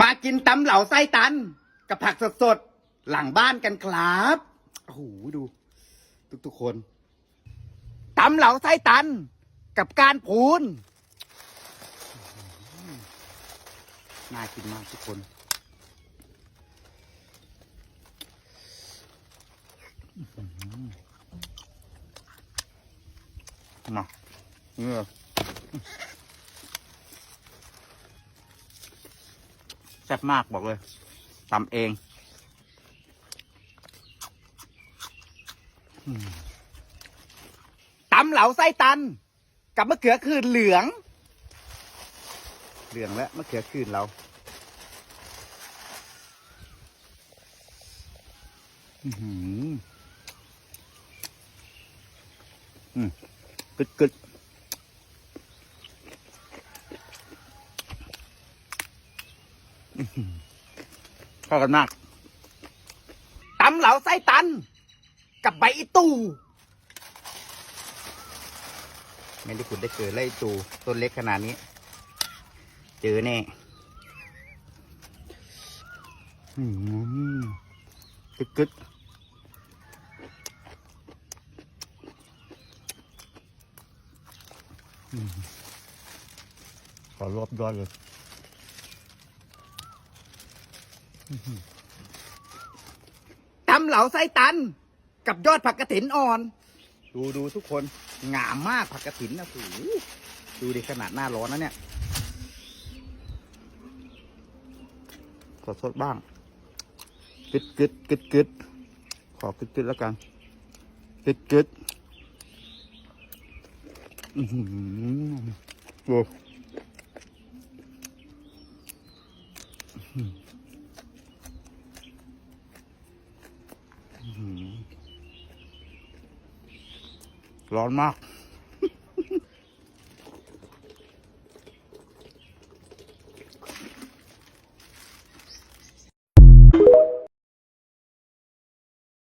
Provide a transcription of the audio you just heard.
มากินตำเหลาไส้ตัน กับผักสดๆ หลังบ้านกันครับโอ้โหดู ทุกๆคนตำเหลาไส้ตัน กับการพูนน่ากินมากทุกคนมาเนี่ย แซ่บมากบอกเลยตำเองตำเหลาไส้ตัน กับมะเขือคืนเหลือง เหลืองและมะเขือคืนเราอือหืออืมกึดกึดอื้อหือ เข้ากันมากตำเหลาไส้ตัน กับใบอีตูไม่ได้คุณได้เจอไล่ตูต้นเล็กขนาดนี้ เจอแน่อืมกึดกึดขอรวบยอดเลย ตำเหลาไส้ตัน กับยอดผักกระถินอ่อน ดูดูทุกคนงามมากผักกระถินนะโอ้โหดูดิขนาดหน้าร้อนนะเนี่ยขอสดบ้างกึดกึดกึดกึดขอกึดกึดแล้วกันกึดกึดอือหือโอ้ ร้อนมาก